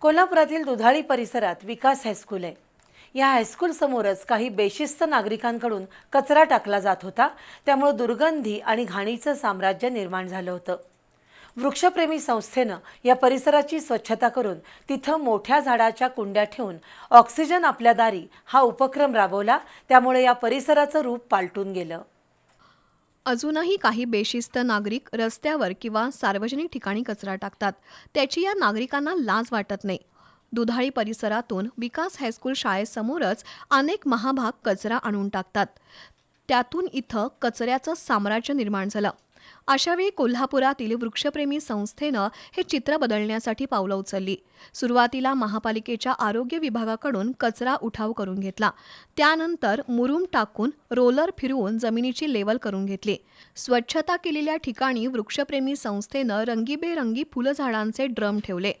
कोल्हापुरातील दुधाळी परिसरात विकास हायस्कूल आहे. या हायस्कूलसमोरच काही बेशिस्त नागरिकांकडून कचरा टाकला जात होता. त्यामुळे दुर्गंधी आणि घाणीचं साम्राज्य निर्माण झालं होतं. वृक्षप्रेमी संस्थेनं या परिसराची स्वच्छता करून तिथं मोठ्या झाडाच्या कुंड्या ठेवून ऑक्सिजन आपल्या दारी हा उपक्रम राबवला. त्यामुळे या परिसराचं रूप पालटून गेलं. अजूनही काही बेशिस्त नागरिक रस्त्यावर किंवा सार्वजनिक ठिकाणी कचरा टाकतात. त्याची या नागरिकांना लाज वाटत नाही. दुधाळी परिसरातून विकास हायस्कूल शाळेसमोरच अनेक महाभाग कचरा आणून टाकतात. त्यातून इथं कचऱ्याचं साम्राज्य निर्माण झालं. अशावेळी कोल्हापुरातील वृक्षप्रेमी संस्थेनं हे चित्र बदलण्यासाठी पावलं उचलली. सुरुवातीला महापालिकेच्या आरोग्य विभागाकडून कचरा उठाव करून घेतला. त्यानंतर मुरुम टाकून रोलर फिरवून जमिनीची लेवल करून घेतली. स्वच्छता केलेल्या ठिकाणी वृक्षप्रेमी संस्थेनं रंगीबेरंगी फुलझाडांचे ड्रम ठेवले.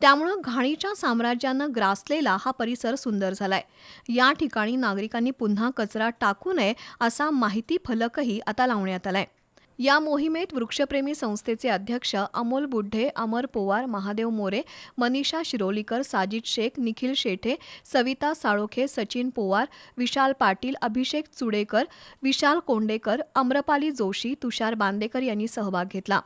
त्यामुळं घाणीच्या साम्राज्यानं ग्रासलेला हा परिसर सुंदर झालाय. या ठिकाणी नागरिकांनी पुन्हा कचरा टाकू नये असा माहिती फलकही आता लावण्यात आलाय. या मोहिमेत वृक्षप्रेमी संस्थेचे अध्यक्ष अमोल बुड्ढे अमर पोवार महादेव मोरे मनीषा शिरोलीकर साजिद शेख निखिल शेठे सविता साळोखे सचिन पोवार विशाल पाटील अभिषेक चुडेकर विशाल कोंडेकर अम्रपाली जोशी तुषार बांदेकर यांनी सहभाग घेतला.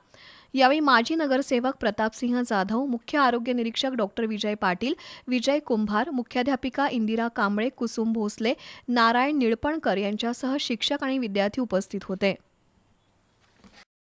यावेळी माजी नगरसेवक प्रतापसिंह जाधव मुख्य आरोग्य निरीक्षक डॉक्टर विजय पाटील विजय कुंभार मुख्याध्यापिका इंदिरा कांबळे कुसुम भोसले नारायण निळपणकर यांच्यासह शिक्षक आणि विद्यार्थी उपस्थित होते.